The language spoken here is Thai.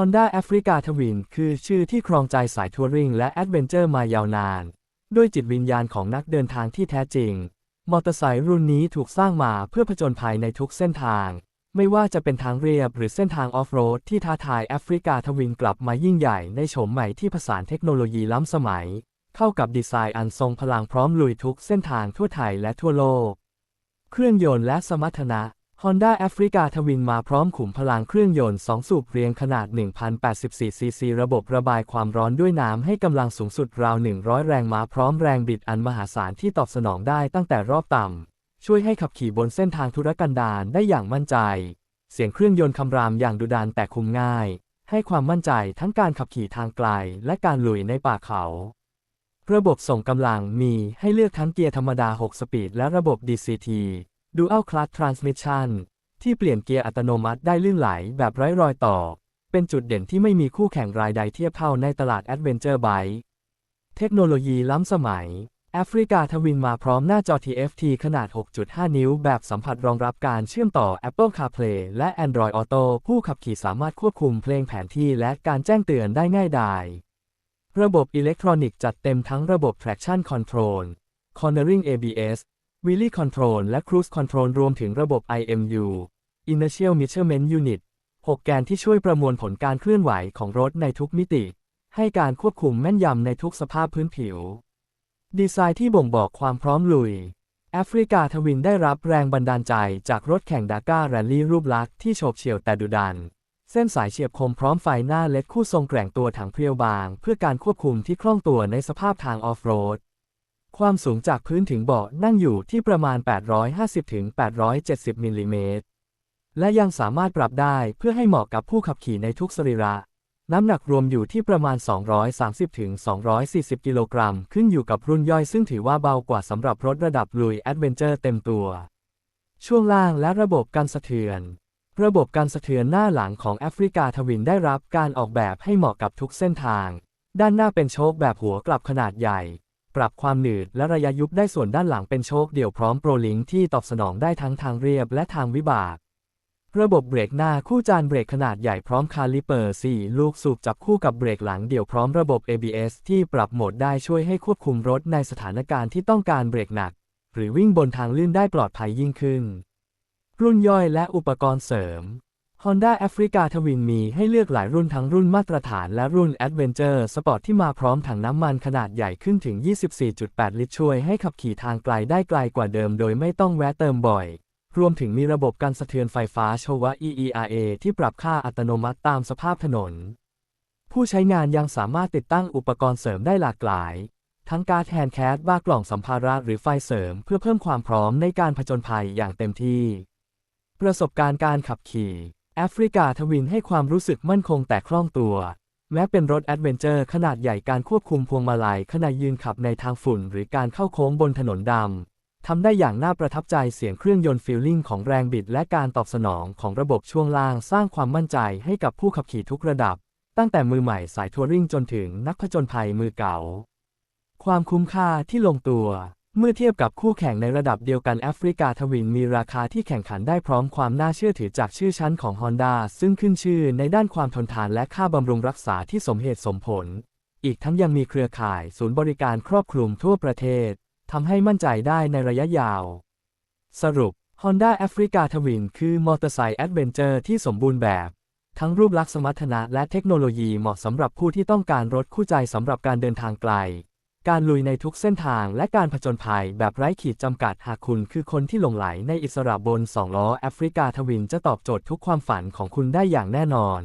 Honda Africa Twin คือชื่อที่ครองใจสายทัวริงและแอดเวนเจอร์มายาวนาน ด้วยจิตวิญญาณของนักเดินทางที่แท้จริง มอเตอร์ไซค์รุ่นนี้ถูกสร้างมาเพื่อผจญภัยในทุกเส้นทาง ไม่ว่าจะเป็นทางเรียบหรือเส้นทางออฟโรดที่ท้าทายแอฟริกาทวินกลับมายิ่งใหญ่ในโฉมใหม่ที่ผสานเทคโนโลยีล้ำสมัย เข้ากับดีไซน์อันทรงพลังพร้อมลุยทุกเส้นทางทั่วไทยและทั่วโลก เครื่องยนต์และสมรรถนะ Honda Africa Twin มาพร้อมขุมพลังเครื่องยนต์ 2 สูบเรียงขนาด 1,084 ซีซี ระบบระบายความร้อนด้วยน้ำให้กำลังสูงสุดราว 100 แรงม้าพร้อมแรงบิดอันมหาศาลที่ตอบสนองได้ตั้งแต่รอบต่ำ ช่วยให้ขับขี่บนเส้นทางธุรกันดารได้อย่างมั่นใจ เสียงเครื่องยนต์คำรามอย่างดุดันแต่คุมง่าย ให้ความมั่นใจทั้งการขับขี่ทางไกล และการลุยในป่าเขา ระบบส่งกำลังมีให้เลือกทั้งเกียร์ธรรมดา 6 สปีดและระบบ DCT Dual Clutch Transmission ที่เปลี่ยนเกียร์อัตโนมัติได้ลื่นไหลแบบไร้รอยต่อ เป็นจุดเด่นที่ไม่มีคู่แข่งรายใดเทียบเท่าในตลาด Adventure Bike เทคโนโลยีล้ำสมัย แอฟริกาทวินมาพร้อมหน้าจอ TFT ขนาด 6.5 นิ้ว แบบสัมผัสรองรับการเชื่อมต่อ Apple CarPlay และ Android Auto ผู้ขับขี่สามารถควบคุมเพลงแผนที่และการแจ้งเตือนได้ง่ายดาย ระบบอิเล็กทรอนิกส์จัดเต็มทั้งระบบ traction control cornering ABS Wheelie Control และ Cruise Control รวมถึงระบบ IMU Inertial Measurement Unit 6 แกนที่ช่วยประมวลผลการเคลื่อนไหวของรถในทุกมิติ ให้การควบคุมแม่นยำในทุกสภาพพื้นผิว ดีไซน์ที่บ่งบอกความพร้อมลุย แอฟริกาทวินได้รับแรงบันดาลใจจากรถแข่งดาก้าแรลลี่รูปลักษณ์ที่โฉบเฉี่ยวแต่ดุดัน เส้นสายเฉียบคมพร้อมไฟหน้าเล็ดคู่ทรงแกร่งตัวถังเพรียวบาง เพื่อการควบคุมที่คล่องตัวในสภาพทางออฟโรด ความสูงจากพื้นถึงเบาะนั่งอยู่ที่ประมาณ 850-870 มิลลิเมตร และยังสามารถปรับได้เพื่อให้เหมาะกับผู้ขับขี่ในทุกสรีระ น้ำหนักรวมอยู่ที่ประมาณ 230-240 กิโลกรัม ขึ้นอยู่กับรุ่นย่อยซึ่งถือว่าเบากว่าสำหรับรถระดับลุยแอดเวนเจอร์เต็มตัว ช่วงล่างและระบบการสะเทือน ระบบการสะเทือนหน้าหลังของแอฟริกาทวินได้รับการออกแบบให้เหมาะกับทุกเส้นทาง ด้านหน้าเป็นโชคแบบหัวกลับขนาดใหญ่ ปรับความหนืดและระยะยุบได้ส่วนด้านหลังเป็นโชคเดี่ยวพร้อมโปรลิงที่ตอบสนองได้ทั้งทางเรียบและทางวิบาก ระบบเบรกหน้าคู่จานเบรกขนาดใหญ่พร้อมคาลิเปอร์ 4 ลูกสูบจับคู่กับเบรกหลังเดี่ยวพร้อมระบบ ABS ที่ปรับโหมดได้ช่วยให้ควบคุมรถในสถานการณ์ที่ต้องการเบรกหนัก หรือวิ่งบนทางลื่นได้ปลอดภัยยิ่งขึ้น รุ่นย่อยและอุปกรณ์เสริม Honda Africa Twin มีให้เลือกหลายรุ่นทั้งรุ่นมาตรฐานและรุ่น Adventure Sport ที่มาพร้อมถังน้ำมันขนาดใหญ่ขึ้นถึง 24.8 ลิตรช่วยให้ขับขี่ทางไกลได้ไกลกว่าเดิมโดยไม่ต้องแวะเติมบ่อย รวมถึงมีระบบการสะเทือนไฟฟ้าโชวะ EERA ที่ปรับค่าอัตโนมัติตามสภาพถนน ผู้ใช้งานยังสามารถติดตั้งอุปกรณ์เสริมได้หลากหลาย ทั้งการแฮนด์แคสบ้ากล่องสัมภาระหรือไฟเสริม เพื่อเพิ่มความพร้อมในการผจญภัยอย่างเต็มที่ ประสบการณ์การขับขี่ แอฟริกาทวินให้ความรู้สึกมั่นคงแต่คล่องตัว แม้เป็นรถแอดเวนเจอร์ขนาดใหญ่การควบคุมพวงมาลัยขณะยืนขับในทางฝุ่น หรือการเข้าโค้งบนถนนดำทำได้อย่างน่าประทับใจเสียงเครื่องยนต์ฟีลลิ่งของแรงบิดและการตอบสนองของระบบช่วงล่างสร้างความมั่นใจให้กับผู้ขับขี่ทุกระดับ ตั้งแต่มือใหม่สายทัวริงจนถึงนักผจญภัยมือเก่า ความคุ้มค่าที่ลงตัว เมื่อเทียบกับคู่แข่งในระดับเดียวกันแอฟริกาทวินมีราคาที่แข่งขันได้พร้อมความน่าเชื่อถือจากชื่อชั้นของ Honda ซึ่งขึ้นชื่อในด้านความทนทานและค่าบำรุงรักษาที่สมเหตุสมผล อีกทั้งยังมีเครือข่ายศูนย์บริการครอบคลุมทั่วประเทศทำให้มั่นใจได้ในระยะยาว สรุป Honda Africa Twin คือมอเตอร์ไซค์แอดเวนเจอร์ที่สมบูรณ์แบบ ทั้งรูปลักษณ์สมรรถนะและเทคโนโลยีเหมาะสำหรับผู้ที่ต้องการรถคู่ใจสำหรับการเดินทางไกล การลุยในทุกเส้นทางและการผจญภัยแบบไร้ขีดจำกัดหากคุณคือคนที่หลงไหลในอิสระบนสองล้อแอฟริกาทวินจะตอบโจทย์ทุกความฝันของคุณได้อย่างแน่นอน